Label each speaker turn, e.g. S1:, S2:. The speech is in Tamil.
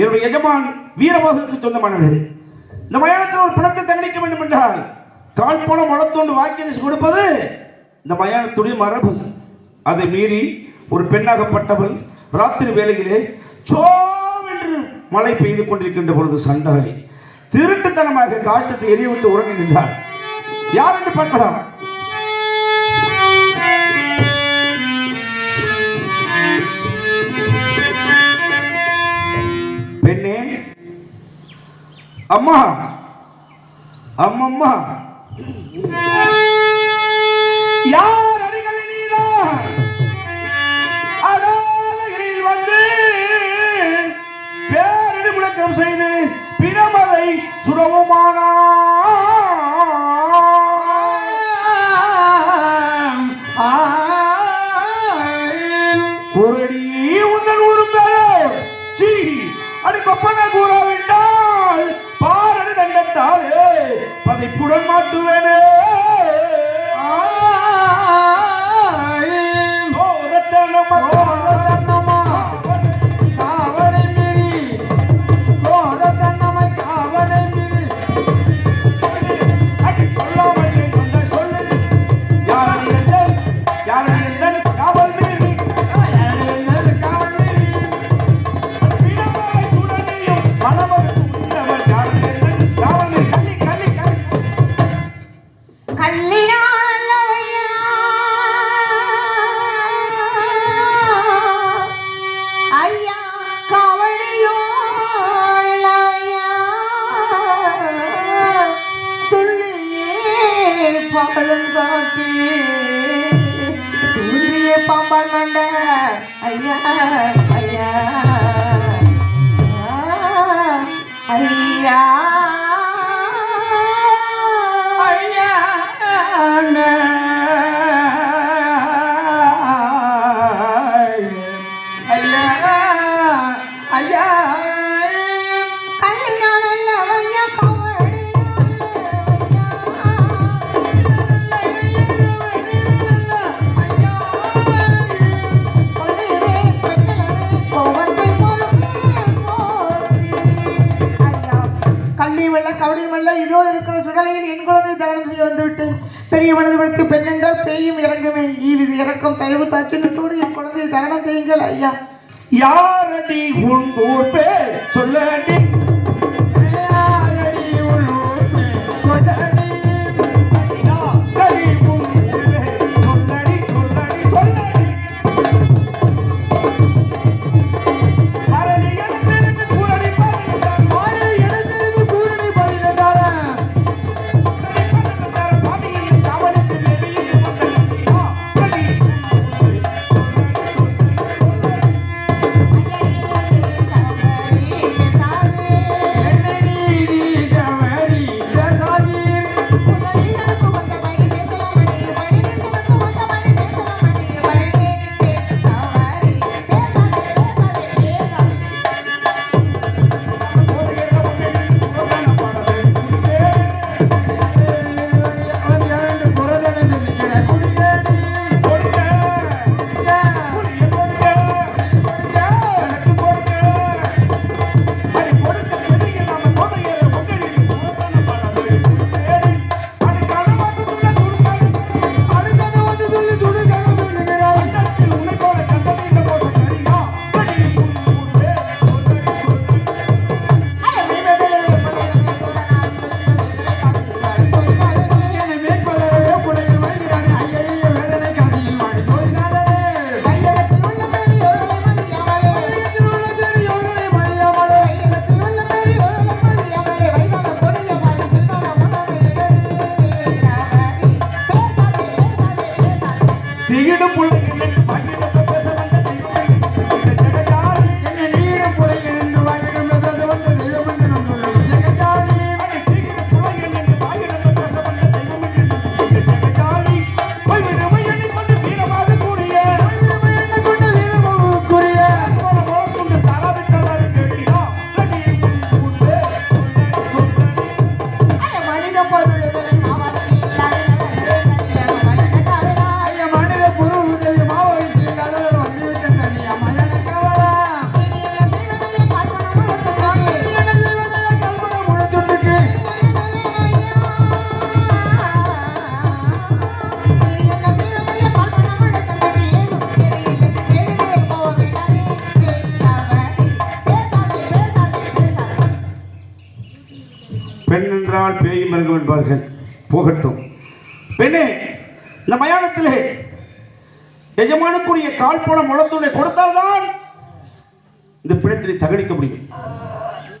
S1: என்னுடைய எஜமான் வீரபாகுக்கு சொந்தமானது. இந்த மயானத்தில் ஒரு பிணத்தை தகனிக்க வேண்டும் என்றால் கால் போன மலத்தோண்டு வாக்கியரிசு கொடுப்பது இந்த மயானத்துடைய மரபு. அதை மீறி ஒரு பெண்ணாகப்பட்டவள் ராத்திரி வேளையிலே சோம் என்று மழை பெய்து கொண்டிருக்கின்ற பொழுது சண்டாளி திருட்டுத்தனமாக காஷ்டத்தை எரிய விட்டு உறங்கி நின்றார் யார் என்று பார்க்கலாம்.
S2: అమ్మ అమ్మమ్మ தூண்டிய ஐயா. ஐயா ஐயா. சுடலையில் என் குழந்தை தகனம் செய்ய வந்துவிட்டு பெரிய மனது பெண் என்றால் பேயும் இறங்குமே. ஈவிது இறக்கம் தயவு தச்சினத்தோடு என் குழந்தையை தகனம் செய்யுங்கள் ஐயா.
S1: யாரடி உன் ஊர் பேர்? சொல்லடி. யாரடி திகிடும் புள்ள பெண்
S2: என்றால் பேய்
S3: மிருகம்
S1: என்பார்கள். போகட்டும். பெண்ணே இந்த மயானத்திலே எஜமானுக்குரிய கால் பணம் உளத்துடைய கொடுத்தால்தான் இந்த பிணத்தினை தகடிக்க முடியும்.